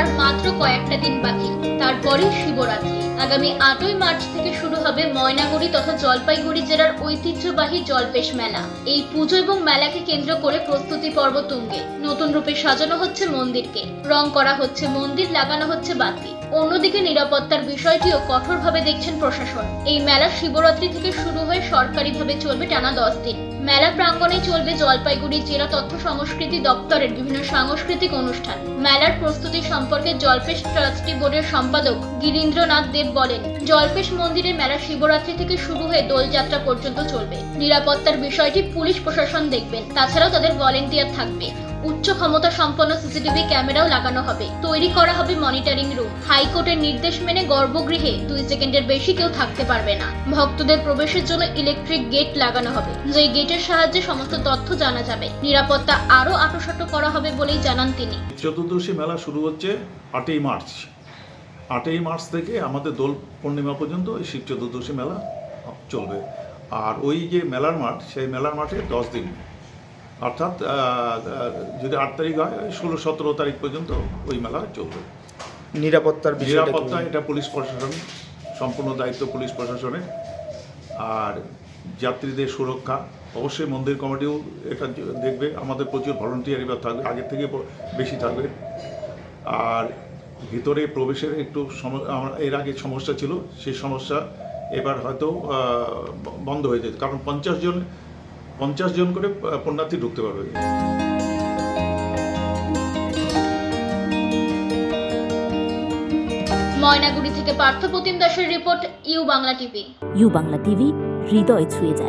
আর মাত্র কয়েকটা দিন বাকি। তারপরেই শিবরাত্রি। আগামী আটই মার্চ থেকে শুরু হবে ময়নাগুড়ি তথা জলপাইগুড়ি জেলার ঐতিহ্যবাহী জলপেশ মেলা। এই পুজো এবং মেলাকে কেন্দ্র করে প্রস্তুতি পর্ব তুঙ্গে। নতুন রূপে সাজানো হচ্ছে মন্দিরকে। রং করা হচ্ছে মন্দির, লাগানো হচ্ছে বাতি। অন্যদিকে নিরাপত্তার বিষয়টিও কঠোরভাবে দেখছেন প্রশাসন। এই মেলা শিবরাত্রি থেকে শুরু হয়ে সরকারিভাবে চলবে টানা দশ দিন। মেলা প্রাঙ্গণে চলবে জলপাইগুড়ি জেলা তথ্য সংস্কৃতি দপ্তরের বিভিন্ন সাংস্কৃতিক অনুষ্ঠান। মেলার প্রস্তুতি সম্পর্কে জলপেশ ট্রাস্টি বোর্ডের সম্পাদক গিরীন্দ্রনাথ দেব বলেন, জলপেশ মন্দিরে মেলা শিবরাত্রি থেকে শুরু হয়ে দোলযাত্রা পর্যন্ত চলবে। নিরাপত্তার বিষয়টি পুলিশ প্রশাসন দেখবেন। তাছাড়াও তাদের ভলেন্টিয়ার থাকবে। উচ্চ ক্ষমতা সম্পন্ন সিসিটিভি ক্যামেরাও লাগানো হবে। তৈরি করা হবে মনিটরিং রুম। হাইকোর্টের নির্দেশ মেনে গর্ভগৃহে দুই সেকেন্ডের বেশি কেউ থাকতে পারবে না। ভক্তদের প্রবেশের জন্য ইলেকট্রিক গেট লাগানো হবে, যেই গেটের সাহায্যে সমস্ত তথ্য জানা যাবে। নিরাপত্তা আরও আটোসাটো করা হবে বলেই জানান তিনি। চতুর্দশী মেলা শুরু হচ্ছে আটই মার্চ। আটই মার্চ থেকে আমাদের দোল পূর্ণিমা পর্যন্ত এই শিব চতুর্দশী মেলা চলবে। আর ওই যে মেলার মাঠ সেই মেলার মাঠে দশ দিন। অর্থাৎ যদি আট তারিখ হয় ষোলো সতেরো তারিখ পর্যন্ত ওই মেলা চলবে। নিরাপত্তার নিরাপত্তা এটা পুলিশ প্রশাসন সম্পূর্ণ দায়িত্ব পুলিশ প্রশাসনের। আর যাত্রীদের সুরক্ষা অবশ্যই মন্দির কমিটিও এটা দেখবে। আমাদের প্রচুর ভলেন্টিয়ার এবার থাকবে আগের থেকে বেশি থাকবে। আর ভিতরে প্রবেশের একটু এর আগে সমস্যা ছিল সেই সমস্যা এবার হয়তো বন্ধ হয়ে যেত। কারণ পঞ্চাশ জন পঞ্চাশ জন করে পুণ্যার্থী ঢুকতে পারবে। ময়নাগুড়ি থেকে পার্থপ্রতিম দাসের report U Bangla TV. U Bangla TV হৃদয় ছুঁয়ে যায়।